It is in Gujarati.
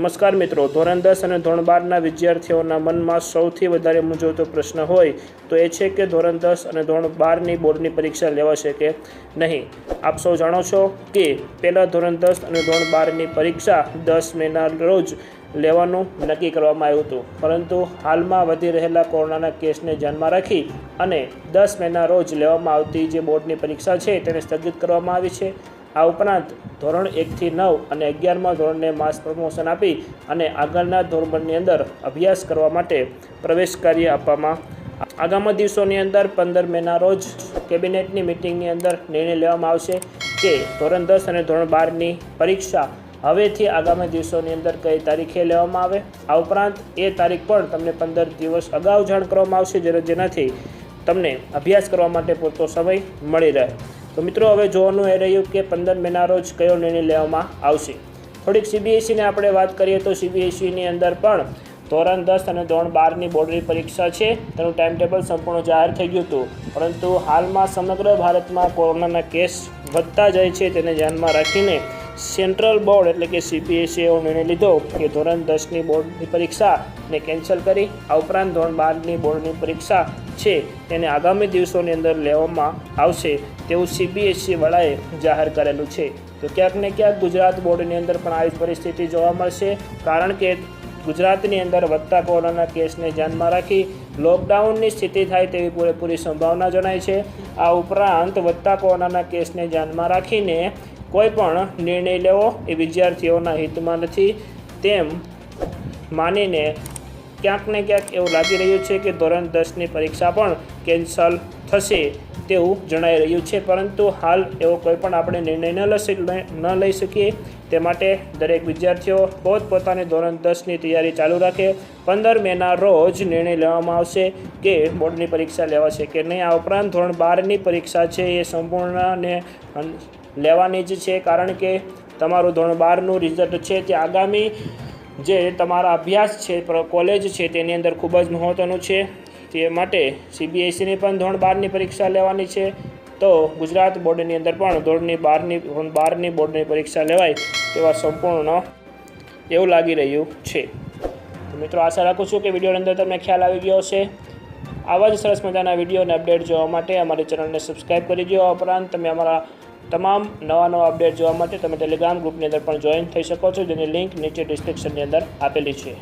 નમસ્કાર મિત્રો, ધોરણ દસ અને ધોરણ બારના વિદ્યાર્થીઓના મનમાં સૌથી વધારે મૂંઝવતો પ્રશ્ન હોય તો એ છે કે ધોરણ દસ અને ધોરણ બારની બોર્ડની પરીક્ષા લેવાશે કે નહીં. આપ સૌ જાણો છો કે પહેલાં ધોરણ દસ અને ધોરણ બારની પરીક્ષા દસ મેના રોજ લેવાનું નક્કી કરવામાં આવ્યું હતું. પરંતુ હાલમાં વધી રહેલા કોરોનાના કેસને ધ્યાનમાં રાખી અને દસ મેના રોજ લેવામાં આવતી જે બોર્ડની પરીક્ષા છે તેને સ્થગિત કરવામાં આવી છે. આ ઉપરાંત ધોરણ એકથી નવ અને અગિયારમાં ધોરણને માસ પ્રમોશન આપી અને આગળના ધોરણની અંદર અભ્યાસ કરવા માટે પ્રવેશ કાર્ય આપવામાં આગામી દિવસોની અંદર પંદર મેના રોજ કેબિનેટની મિટિંગની અંદર નિર્ણય લેવામાં આવશે કે ધોરણ દસ અને ધોરણ બારની પરીક્ષા હવેથી આગામી દિવસોની અંદર કઈ તારીખે લેવામાં આવે. આ ઉપરાંત એ તારીખ પણ તમને પંદર દિવસ અગાઉ જાણ કરવામાં આવશે, જેના જેનાથી તમને અભ્યાસ કરવા માટે પૂરતો સમય મળી રહે. તો મિત્રો, હવે જોવાનું એ રહ્યું કે પંદર મેના રોજ કયો નિર્ણય લેવામાં આવશે. થોડીક સીબીએસસીને આપણે વાત કરીએ તો સીબીએસસીની અંદર પણ ધોરણ દસ અને ધોરણ બારની બોર્ડની પરીક્ષા છે. તેનું ટાઈમ ટેબલ સંપૂર્ણ જાહેર થઈ ગયું હતું. પરંતુ હાલમાં સમગ્ર ભારતમાં કોરોનાના કેસ વધતા જાય છે, તેને ધ્યાનમાં રાખીને સેન્ટ્રલ બોર્ડ એટલે કે સીબીએસઈ એવો નિર્ણય લીધો કે ધોરણ દસની બોર્ડની પરીક્ષાને કેન્સલ કરી, આ ઉપરાંત ધોરણ બારની બોર્ડની પરીક્ષા છે તેને આગામી દિવસોની અંદર લેવામાં આવશે તેવું સીબીએસસી વડાએ જાહેર કરેલું છે. તો ક્યાંક ને ક્યાંક ગુજરાત બોર્ડની અંદર પણ આવી પરિસ્થિતિ જોવા મળશે, કારણ કે ગુજરાતની અંદર વધતા કોરોનાના કેસને ધ્યાનમાં રાખી લોકડાઉનની સ્થિતિ થાય તેવી પૂરેપૂરી સંભાવના જણાય છે. આ ઉપરાંત વધતા કોરોનાના કેસને ધ્યાનમાં રાખીને કોઈ પણ નિર્ણય લેવો એ વિદ્યાર્થીઓના હિતમાં નથી. તેમ માનીને ક્યાંક ને ક્યાંક એવું લાગી રહ્યું છે કે ધોરણ દસની પરીક્ષા પણ કેન્સલ થશે તેવું જણાઈ રહ્યું છે. પરંતુ હાલ એવો કોઈ પણ આપણે નિર્ણય ન લઈ ન લઈ શકીએ તે માટે દરેક વિદ્યાર્થીઓ પોતપોતાની ધોરણ દસની તૈયારી ચાલુ રાખે. પંદર મેના રોજ નિર્ણય લેવામાં આવશે કે બોર્ડની પરીક્ષા લેવાશે કે નહીં. આ ઉપરાંત ધોરણ બારની પરીક્ષા છે એ સંપૂર્ણ અન- લેવાની જ છે, કારણ કે તમારું ધોરણ બારનું રિઝલ્ટ છે. તે આગામી જે તમારા અભ્યાસ છે કોલેજ છે, તેની અંદર ખૂબ જ મહત્ત્વનું છે. તે માટે સીબીએસઈની પણ ધોરણ બારની પરીક્ષા લેવાની છે. તો ગુજરાત બોર્ડની અંદર પણ ધોરણની બારની, ધોરણ બારની બોર્ડની પરીક્ષા લેવાય તેવા સંપૂર્ણ એવું લાગી રહ્યું છે. મિત્રો, આશા રાખું છું કે વિડીયોની અંદર તમને ખ્યાલ આવી ગયો હશે. આવા જ સરસ મજાના વિડીયોને અપડેટ જોવા માટે અમારી ચેનલને સબસ્ક્રાઈબ કરી દો. ઉપરાંત તમે અમારા તમામ નવા નવા અપડેટ જોવા માટે તમે ટેલિગ્રામ ગ્રુપની અંદર પણ જોઈન થઈ શકો છો, જેની લિંક નીચે ડિસ્ક્રિપ્શનની અંદર આપેલી છે.